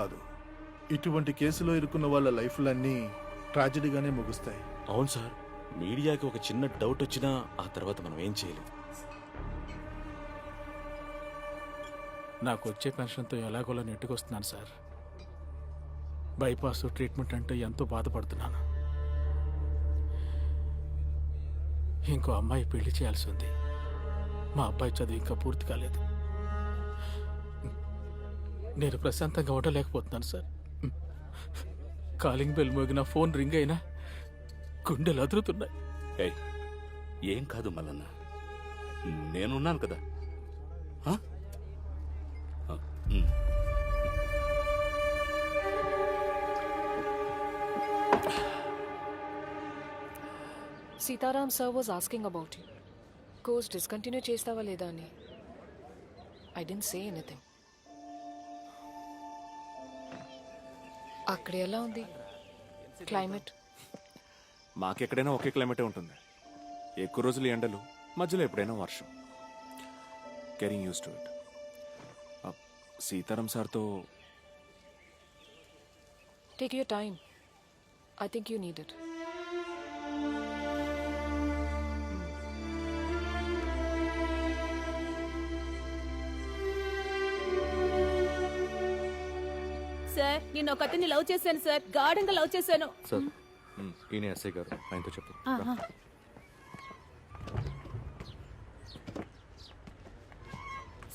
కాదు. ఇటువంటి కేసులో ఇరుక్కున్న వాళ్ళ లైఫ్లన్నీ ట్రాజడీగానే ముగుస్తాయి. అవును సార్. మీడియాకి ఒక చిన్న డౌట్ వచ్చినా ఆ తర్వాత మనం ఏం చేయలేం. నాకు వచ్చే పెన్షన్తో ఎలాగోలా నెట్టుకొస్తున్నాను సార్. బైపాస్ ట్రీట్మెంట్ అంటే ఎంతో బాధపడుతున్నాను. ఇంకో అమ్మాయి పెళ్ళి చేయాల్సి ఉంది. మా అబ్బాయి చదువు ఇంకా పూర్తి కాలేదు. నేను ప్రశాంతంగా ఉండలేకపోతున్నాను సార్. కాలింగ్ బెల్ మోగిన ఫోన్ రింగ్ అయినా గుండెలు అదురుతున్నాయి. ఏయ్ ఏం కాదు మల్లన్న. నేనున్నాను కదా. ఆ? ఆ, ఉమ్. Sitaram sir was asking about you course discontinue చేస్తావా లేదా అని. ఐ డెంట్ సే ఎనీథింగ్ అక్కడ ఎలా ఉంది? క్లైమేట్ మాకెక్కడైనా ఒకే క్లైమేటే ఉంటుంది. ఎక్కువ రోజులు ఎండలు మధ్యలో ఎప్పుడైనా వర్షం. Getting used to it Sitaram సార్తో take your time I think you need it నేను ఒక అతన్ని లవ్ చేశాను సార్. గాఢంగా లవ్ చేశాను. సార్ ఈయన ఎస్ఐ గారు. ఆయనతో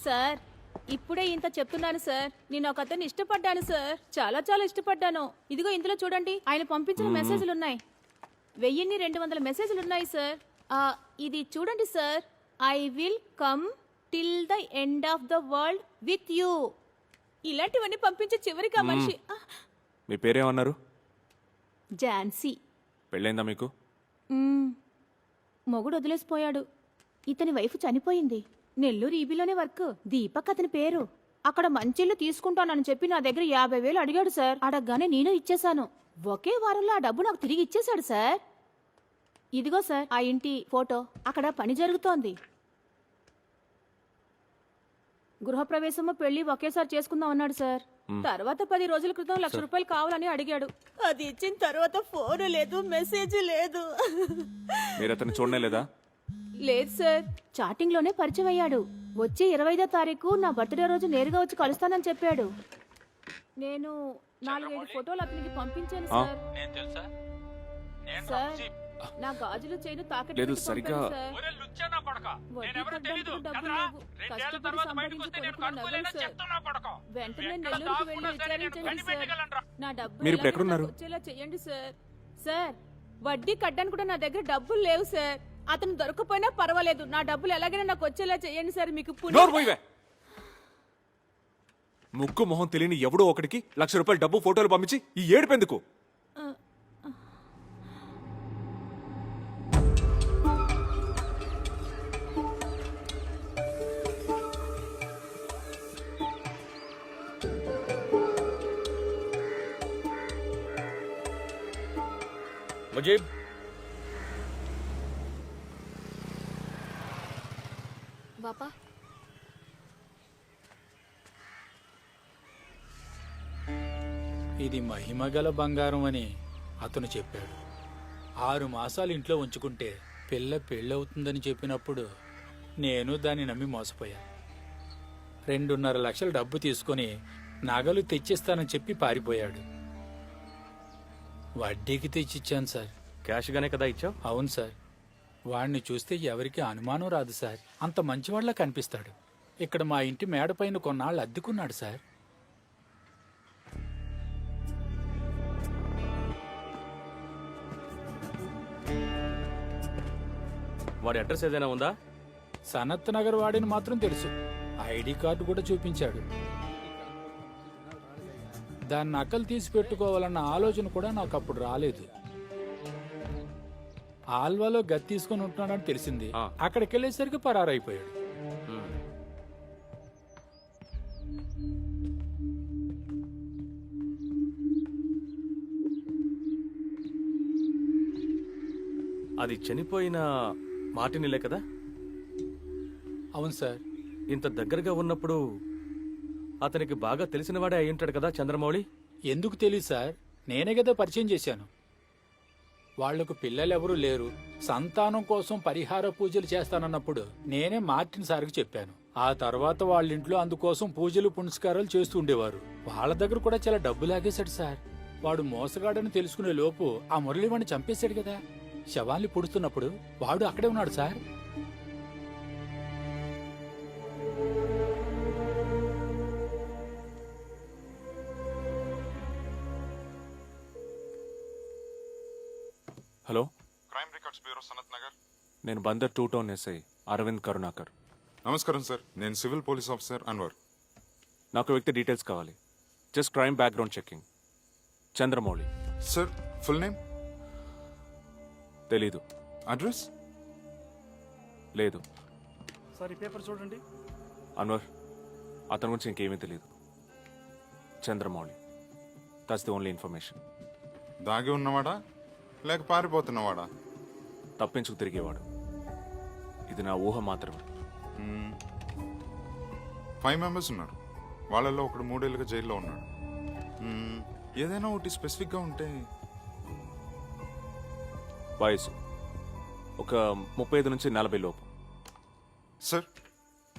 సార్ ఇప్పుడే ఇంత చెప్తున్నాను సార్. నేను ఒక అతన్ని ఇష్టపడ్డాను సార్. చాలా చాలా ఇష్టపడ్డాను. ఇదిగో ఇందులో చూడండి. ఆయన పంపించిన మెసేజ్లు ఉన్నాయి వెయ్యిన్ని రెండు వందల మెసేజ్లు ఉన్నాయి సార్ ఇది చూడండి sir. I will come till the end of the world with you. ఇలాంటివన్నీ పంపించే చివరికి ఆ మనిషి ఆ, మీ పేరేమన్నారు? ఝాన్సీ పెళ్ళైందా మీకు? మ్మ్. మొగుడు వదిలేసిపోయాడు. ఇతని వైఫ్ చనిపోయింది. నెల్లూరు ఈబీలోనే వర్క్. దీపక్ అతని పేరు. అక్కడ మంచిళ్ళు తీసుకుంటానని చెప్పి నా దగ్గర యాభై వేలు అడిగాడు సార్. అడగగానే నేను ఇచ్చేశాను. ఒకే వారంలో ఆ డబ్బు నాకు తిరిగి ఇచ్చేశాడు సార్. ఇదిగో సార్ ఆ ఇంటి ఫోటో. అక్కడ పని జరుగుతోంది. గృహప్రవేశము పెళ్ళి ఒకేసారి చేసుకుందాం అన్నాడు సార్. తర్వాత పది రోజుల క్రితం లక్ష రూపాయలు కావాలని అడిగాడు. అది ఇచ్చిన తర్వాత ఫోన్ లేదు మెసేజ్ లేదు. మీరు అతను చూడనే లేదా లేదు సార్. చాటింగ్లోనే పరిచయం అయ్యాడు. వచ్చే ఇరవైదో తారీఖు నా బర్త్డే రోజు నేరుగా వచ్చి కలుస్తానని చెప్పాడు. నేను నాలుగైదు ఫోటోలు అతనికి పంపించాను? సార్. సార్ నా గాజులు చైను తాకట్టు లేదు, పెట్టి సరిగ్గా- పంపాను సార్. వడ్డీ కట్టడానికి డబ్బులు లేవు. కష్టపడి సంపాదించి కొనుక్కున్న నగలు సార్. వెంటనే నెల్లూరుకు వెళ్ళి విచారించండి సార్. నా డబ్బులు మీరు? నాకు వచ్చేలా చెయ్యండి సార్. సార్ వడ్డీ కట్టడానికి కూడా నా దగ్గర డబ్బులు లేవు సార్. అతను దొరకపోయినా పర్వాలేదు. నా డబ్బులు ఎలాగైనా నాకు వచ్చేలా చెయ్యండి సార్. మీకు. ముక్కు మొహం తెలియని ఎవడో ఒకడికి లక్ష రూపాయలు డబ్బు ఫోటోలు పంపించి ఈ ఏడుపెందుకు ముజీబ్ బాపా ఇది మహిమగల బంగారం అని అతను చెప్పాడు. ఆరు మాసాలు ఇంట్లో ఉంచుకుంటే పిల్ల పెళ్ళవుతుందని చెప్పినప్పుడు నేను దాన్ని నమ్మి మోసపోయాను రెండున్నర లక్షల డబ్బు తీసుకొని నగలు తెచ్చిస్తానని చెప్పి పారిపోయాడు. వడ్డీకి తెచ్చిచ్చాను సార్. క్యాష్గానే కదా ఇచ్చావు? అవును సార్. వాడిని చూస్తే ఎవరికి అనుమానం రాదు సార్. అంత మంచివాళ్ళ కనిపిస్తాడు. ఇక్కడ మా ఇంటి మేడపైన కొన్నాళ్ళు అద్దెకున్నాడు సార్. వాడి అడ్రస్ ఏదైనా ఉందా? సనత్ నగర్ వాడిని మాత్రం తెలుసు. ఐడి కార్డు కూడా చూపించాడు. దాన్ని నకలు తీసి పెట్టుకోవాలన్న ఆలోచన కూడా నాకు అప్పుడు రాలేదు ఆల్వాలో గది తీసుకొని ఉంటున్నాడని తెలిసింది. అక్కడికి వెళ్ళేసరికి పరారైపోయాడు. అది చనిపోయిన మాటినిలే కదా అవును సార్ ఇంత దగ్గరగా ఉన్నప్పుడు అతనికి బాగా తెలిసినవాడే అయి ఉంటాడు కదా చంద్రమౌళి? ఎందుకు తెలియదు సార్. నేనే కదా పరిచయం చేశాను. వాళ్ళకు పిల్లలెవరూ లేరు. సంతానం కోసం పరిహార పూజలు చేస్తానన్నప్పుడు నేనే మార్టిన్ సార్కి చెప్పాను. ఆ తర్వాత వాళ్ళ ఇంట్లో అందుకోసం పూజలు పునస్కారాలు చేస్తూ ఉండేవారు. వాళ్ళ దగ్గర కూడా చాలా డబ్బు లాగేశాడు సార్. వాడు మోసగాడని తెలుసుకునే లోపు ఆ మురళివాణ్ణి చంపేశాడు కదా. శవాల్ని పుడుతున్నప్పుడు వాడు అక్కడే ఉన్నాడు sir. Hello. Crime records bureau Sanath Nagar. నేను Bandar two town SI Aravind Karunakar. నమస్కారం సార్. నేను సివిల్ పోలీస్ ఆఫీసర్ అన్వర్. నాకు వ్యక్తి డీటెయిల్స్ కావాలి. Just crime background checking Chandramouli. Sir full name? తెలీదు. అడ్రస్? లేదు. సార్ ఈ పేపర్ చూడండి. అన్వర్ అతని గురించి ఇంకేమీ తెలియదు Chandramouli. That's the only information దాగి ఉన్నవాడా? లేక పారిపోతున్నవాడా? తప్పించుకు తిరిగేవాడు. ఇది నా ఊహ మాత్రమే. ఫైవ్ మెంబర్స్ ఉన్నారు. వాళ్ళల్లో ఒకడు మూడేళ్ళుగా జైల్లో ఉన్నాడు. మ్మ్, ఏదైనా ఒకటి స్పెసిఫిక్గా ఉంటే. వయసు. ఒక ముప్పై ఐదు నుంచి నలభై లోపు. సార్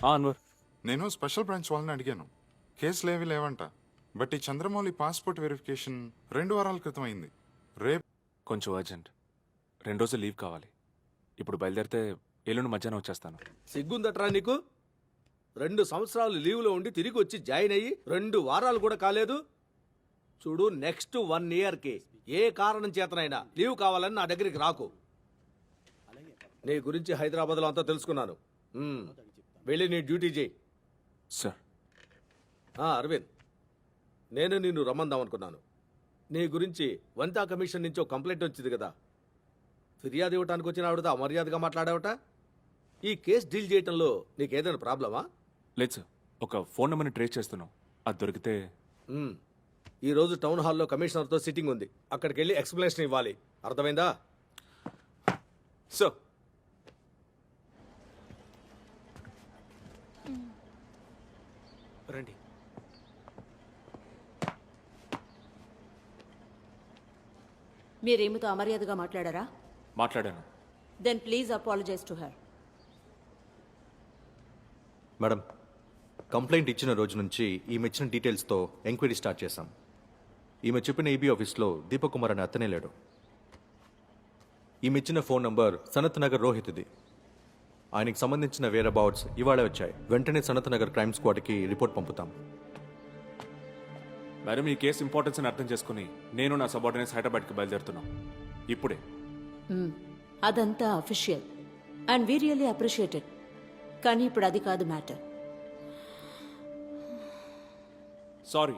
ఆ, అన్వర్. నేను స్పెషల్ బ్రాంచ్ వాళ్ళని అడిగాను. కేసులు ఏవి లేవంట. బట్ ఈ చంద్రమౌళి పాస్పోర్ట్ వెరిఫికేషన్ రెండు వారాల క్రితం అయింది. రేపు కొంచెం అర్జెంట్ రెండు రోజులు లీవ్ కావాలి. ఇప్పుడు బయలుదేరితే ఎల్లుండి మధ్యాహ్నం వచ్చేస్తాను. సిగ్గుందట్రా నీకు? రెండు సంవత్సరాలు లీవ్లో ఉండి తిరిగి వచ్చి జాయిన్ అయ్యి రెండు వారాలు కూడా కాలేదు? చూడు నెక్స్ట్ వన్ ఇయర్కి ఏ కారణం చేతనైనా లీవ్ కావాలని నా దగ్గరికి రాకు. నీ గురించి హైదరాబాద్లో అంతా తెలుసుకున్నాను. మ్మ్. వెళ్ళి నీ డ్యూటీ చేయి. సార్ ఆ, అరవింద్ నేను నిన్ను రమ్మందాం అనుకున్నాను. నీ గురించి వనితా కమిషన్ నుంచి ఒక కంప్లైంట్ వచ్చింది కదా. ఫిర్యాదు ఇవ్వటానికి వచ్చిన ఆవిడతో అమర్యాదగా మాట్లాడావట? ఈ కేసు డీల్ చేయటంలో నీకేదైనా ప్రాబ్లమా? లేదు సార్. ఒక ఫోన్ నెంబర్ని ట్రేస్ చేస్తున్నాం. అది దొరికితే మ్మ్. ఈ రోజు టౌన్ హాల్లో కమిషనర్తో సిట్టింగ్ ఉంది. అక్కడికి వెళ్ళి ఎక్స్ప్లెనేషన్ ఇవ్వాలి. అర్థమైందా? సార్. రండి. మీరేమితో అమర్యాదగా మాట్లాడారా? మాట్లాడాను. Then please apologise to her madam complaint ఇచ్చిన రోజు నుంచి ఈమె ఇచ్చిన డీటెయిల్స్తో ఎంక్వైరీ స్టార్ట్ చేశాం. ఈమె చెప్పిన ఈబీ ఆఫీస్లో దీపక్ కుమార్ అనే అతనే లేడు. ఈమె ఇచ్చిన ఫోన్ నంబర్ సనత్ నగర్ రోహిత్ది. ఆయనకి సంబంధించిన వేర్ అబౌట్స్ ఇవాళే వచ్చాయి. వెంటనే సనత్ నగర్ క్రైమ్ స్క్వాడ్కి రిపోర్ట్ పంపుతాం. మేడం ఈ కేసు ఇంపార్టెన్స్ అని అర్థం చేసుకుని నేను నా సబార్డినేట్స్ హైదరాబాద్కి బయలుదేరుతున్నాం. ఇప్పుడే. అదంతా official and we really appreciated కానీ ఇప్పుడు అది కాదు మ్యాటర్ సారీ